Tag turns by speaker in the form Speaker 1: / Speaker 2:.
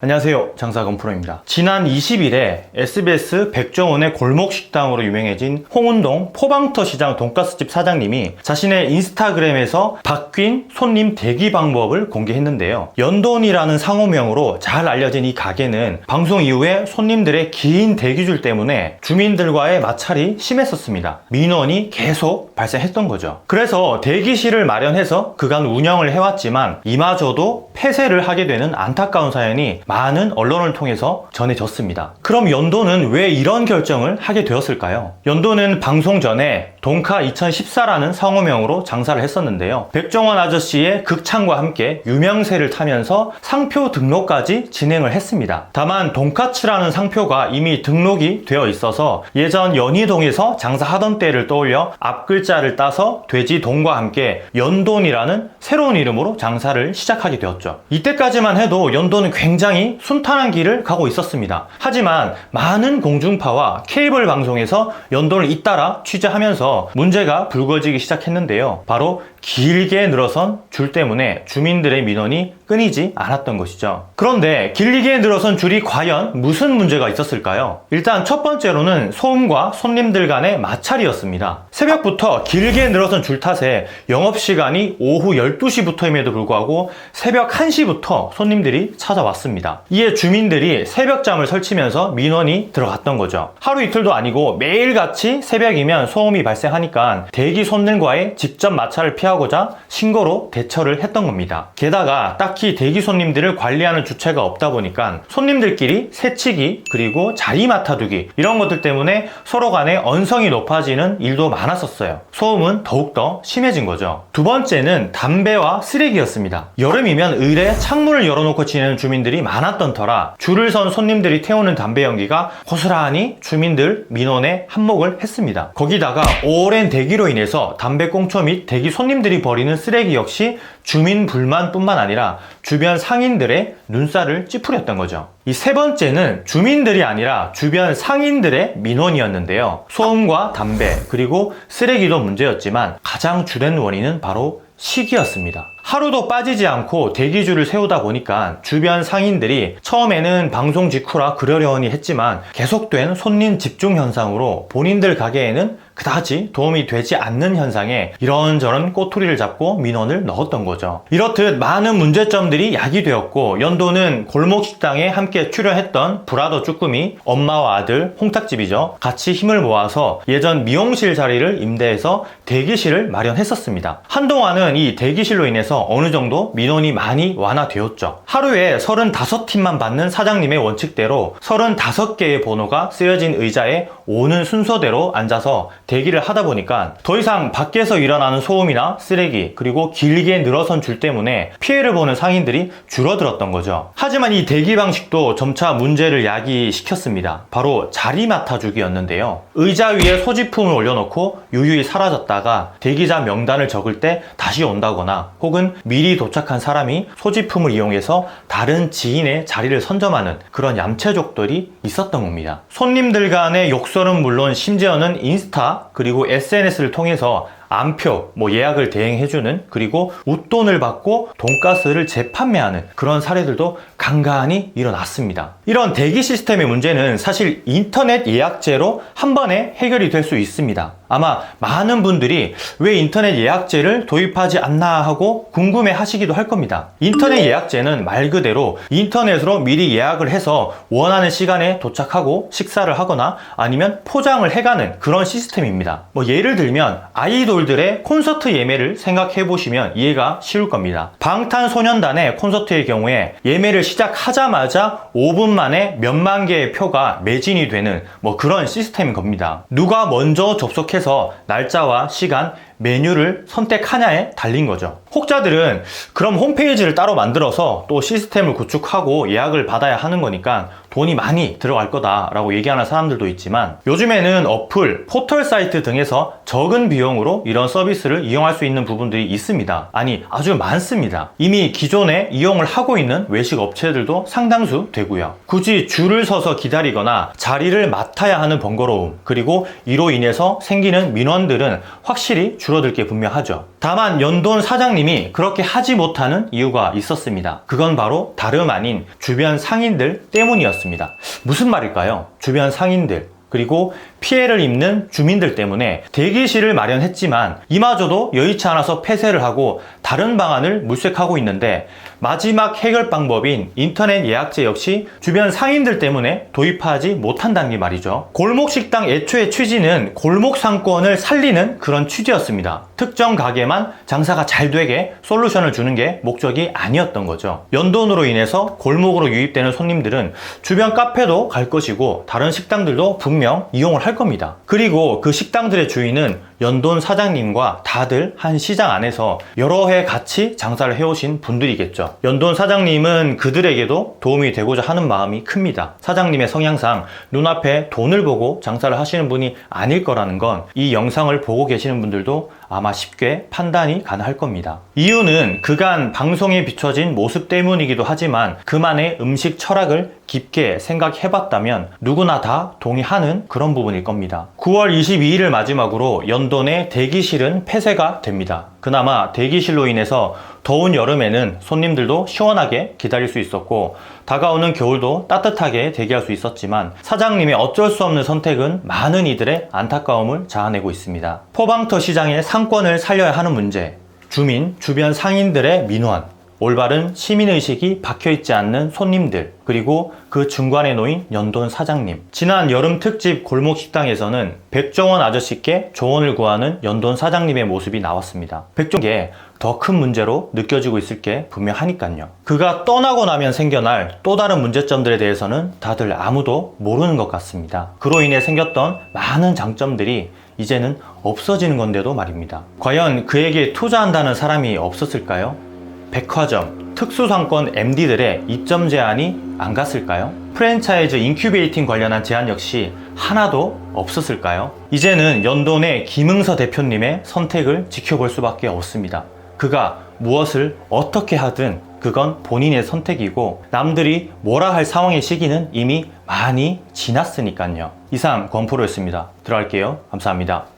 Speaker 1: 안녕하세요. 장사건 프로입니다. 지난 20일에 SBS 백종원의 골목 식당으로 유명해진 홍은동 포방터 시장 돈가스집 사장님이 자신의 인스타그램에서 바뀐 손님 대기 방법을 공개했는데요. 연돈이라는 상호명으로 잘 알려진 이 가게는 방송 이후에 손님들의 긴 대기줄 때문에 주민들과의 마찰이 심했었습니다. 민원이 계속 발생했던 거죠. 그래서 대기실을 마련해서 그간 운영을 해왔지만 이마저도 폐쇄를 하게 되는 안타까운 사연이 많은 언론을 통해서 전해졌습니다. 그럼 연도는 왜 이런 결정을 하게 되었을까요? 연도는 방송 전에 동카 2014라는 상호명으로 장사를 했었는데요. 백종원 아저씨의 극찬과 함께 유명세를 타면서 상표 등록까지 진행을 했습니다. 다만 돈카츠라는 상표가 이미 등록이 되어 있어서 예전 연희동에서 장사하던 때를 떠올려 앞글 자를 따서 돼지동과 함께 연돈이라는 새로운 이름으로 장사를 시작하게 되었죠. 이때까지만 해도 연돈은 굉장히 순탄한 길을 가고 있었습니다. 하지만 많은 공중파와 케이블 방송에서 연돈을 잇따라 취재하면서 문제가 불거지기 시작했는데요. 바로 길게 늘어선 줄 때문에 주민들의 민원이 끊이지 않았던 것이죠. 그런데 길게 늘어선 줄이 과연 무슨 문제가 있었을까요? 일단 첫 번째로는 소음과 손님들 간의 마찰이었습니다. 새벽부터 길게 늘어선 줄 탓에 영업시간이 오후 12시부터임에도 불구하고 새벽 1시부터 손님들이 찾아왔습니다. 이에 주민들이 새벽잠을 설치면서 민원이 들어갔던 거죠. 하루 이틀도 아니고 매일같이 새벽이면 소음이 발생하니까 대기 손님과의 직접 마찰을 피하 고자 신고로 대처를 했던 겁니다. 게다가 딱히 대기 손님들을 관리하는 주체가 없다 보니까 손님들끼리 새치기 그리고 자리 맡아두기 이런 것들 때문에 서로 간에 언성이 높아지는 일도 많았었어요. 소음은 더욱더 심해진 거죠. 두 번째는 담배와 쓰레기였습니다. 여름이면 의뢰 창문을 열어놓고 지내는 주민들이 많았던 터라 줄을 선 손님들이 태우는 담배 연기가 고스란히 주민들 민원에 한몫을 했습니다. 거기다가 오랜 대기로 인해서 담배 꽁초 및 대기 손님 들이 버리는 쓰레기 역시 주민 불만뿐만 아니라 주변 상인들의 눈살을 찌푸렸던 거죠. 이 세 번째는 주민들이 아니라 주변 상인들의 민원이었는데요. 소음과 담배, 그리고 쓰레기도 문제였지만 가장 주된 원인은 바로 시기였습니다. 하루도 빠지지 않고 대기줄을 세우다 보니까 주변 상인들이 처음에는 방송 직후라 그러려니 했지만 계속된 손님 집중 현상으로 본인들 가게에는 그다지 도움이 되지 않는 현상에 이런저런 꼬투리를 잡고 민원을 넣었던 거죠. 이렇듯 많은 문제점들이 야기되었고 연도는 골목 식당에 함께 출연했던 브라더 쭈꾸미 엄마와 아들 홍탁집이죠. 같이 힘을 모아서 예전 미용실 자리를 임대해서 대기실을 마련했었습니다. 한동안은 이 대기실로 인해서 어느 정도 민원이 많이 완화되었죠. 하루에 35팀만 받는 사장님의 원칙대로 35개의 번호가 쓰여진 의자에 오는 순서대로 앉아서 대기를 하다 보니까 더 이상 밖에서 일어나는 소음이나 쓰레기 그리고 길게 늘어선 줄 때문에 피해를 보는 상인들이 줄어들었던 거죠. 하지만 이 대기 방식도 점차 문제를 야기시켰습니다. 바로 자리 맡아주기였는데요. 의자 위에 소지품을 올려놓고 유유히 사라졌다가 대기자 명단을 적을 때 다시 온다거나 혹은 미리 도착한 사람이 소지품을 이용해서 다른 지인의 자리를 선점하는 그런 얌체족들이 있었던 겁니다. 손님들 간의 욕설은 물론 심지어는 인스타 그리고 SNS를 통해서 암표, 뭐 예약을 대행해주는 그리고 웃돈을 받고 돈가스를 재판매하는 그런 사례들도 간간히 일어났습니다. 이런 대기 시스템의 문제는 사실 인터넷 예약제로 한 번에 해결이 될 수 있습니다. 아마 많은 분들이 왜 인터넷 예약제를 도입하지 않나 하고 궁금해 하시기도 할 겁니다. 인터넷 예약제는 말 그대로 인터넷으로 미리 예약을 해서 원하는 시간에 도착하고 식사를 하거나 아니면 포장을 해가는 그런 시스템입니다. 뭐 예를 들면 아이돌들의 콘서트 예매를 생각해 보시면 이해가 쉬울 겁니다. 방탄소년단의 콘서트의 경우에 예매를 시작하자마자 5분 만에 몇만 개의 표가 매진이 되는 뭐 그런 시스템인 겁니다. 누가 먼저 접속해 해서 날짜와 시간, 메뉴를 선택하냐에 달린 거죠. 혹자들은 그럼 홈페이지를 따로 만들어서 또 시스템을 구축하고 예약을 받아야 하는 거니까 돈이 많이 들어갈 거다라고 얘기하는 사람들도 있지만 요즘에는 어플, 포털 사이트 등에서 적은 비용으로 이런 서비스를 이용할 수 있는 부분들이 있습니다. 아니, 아주 많습니다. 이미 기존에 이용을 하고 있는 외식 업체들도 상당수 되고요. 굳이 줄을 서서 기다리거나 자리를 맡아야 하는 번거로움, 그리고 이로 인해서 생기는 민원들은 확실히 줄 어들 게 분명하죠. 다만 연돈 사장님이 그렇게 하지 못하는 이유가 있었습니다. 그건 바로 다름 아닌 주변 상인들 때문이었습니다. 무슨 말일까요? 주변 상인들. 그리고 피해를 입는 주민들 때문에 대기실을 마련했지만 이마저도 여의치 않아서 폐쇄를 하고 다른 방안을 물색하고 있는데 마지막 해결 방법인 인터넷 예약제 역시 주변 상인들 때문에 도입하지 못한다는 게 말이죠. 골목 식당 애초의 취지는 골목 상권을 살리는 그런 취지였습니다. 특정 가게만 장사가 잘 되게 솔루션을 주는 게 목적이 아니었던 거죠. 연돈으로 인해서 골목으로 유입되는 손님들은 주변 카페도 갈 것이고 다른 식당들도 분명 이용을 할 겁니다. 그리고 그 식당들의 주인은 연돈 사장님과 다들 한 시장 안에서 여러 해 같이 장사를 해오신 분들이겠죠. 연돈 사장님은 그들에게도 도움이 되고자 하는 마음이 큽니다. 사장님의 성향상 눈앞에 돈을 보고 장사를 하시는 분이 아닐 거라는 건 이 영상을 보고 계시는 분들도 아마 쉽게 판단이 가능할 겁니다. 이유는 그간 방송에 비춰진 모습 때문이기도 하지만 그만의 음식 철학을 깊게 생각해봤다면 누구나 다 동의하는 그런 부분일 겁니다. 9월 22일을 마지막으로 연 돈의 대기실은 폐쇄가 됩니다. 그나마 대기실로 인해서 더운 여름에는 손님들도 시원하게 기다릴 수 있었고 다가오는 겨울도 따뜻하게 대기할 수 있었지만 사장님의 어쩔 수 없는 선택은 많은 이들의 안타까움을 자아내고 있습니다. 포방터 시장의 상권을 살려야 하는 문제, 주민, 주변 상인들의 민원, 올바른 시민의식이 박혀있지 않는 손님들, 그리고 그 중간에 놓인 연돈 사장님. 지난 여름 특집 골목 식당에서는 백종원 아저씨께 조언을 구하는 연돈 사장님의 모습이 나왔습니다. 백종게 더큰 문제로 느껴지고 있을 게 분명하니까요. 그가 떠나고 나면 생겨날 또 다른 문제점들에 대해서는 다들 아무도 모르는 것 같습니다. 그로 인해 생겼던 많은 장점들이 이제는 없어지는 건데도 말입니다. 과연 그에게 투자한다는 사람이 없었을까요? 백화점, 특수상권 MD들의 입점 제한이 안 갔을까요? 프랜차이즈 인큐베이팅 관련한 제한 역시 하나도 없었을까요? 이제는 연돈의 김응서 대표님의 선택을 지켜볼 수밖에 없습니다. 그가 무엇을 어떻게 하든 그건 본인의 선택이고 남들이 뭐라 할 상황의 시기는 이미 많이 지났으니까요. 이상 권프로였습니다. 들어갈게요. 감사합니다.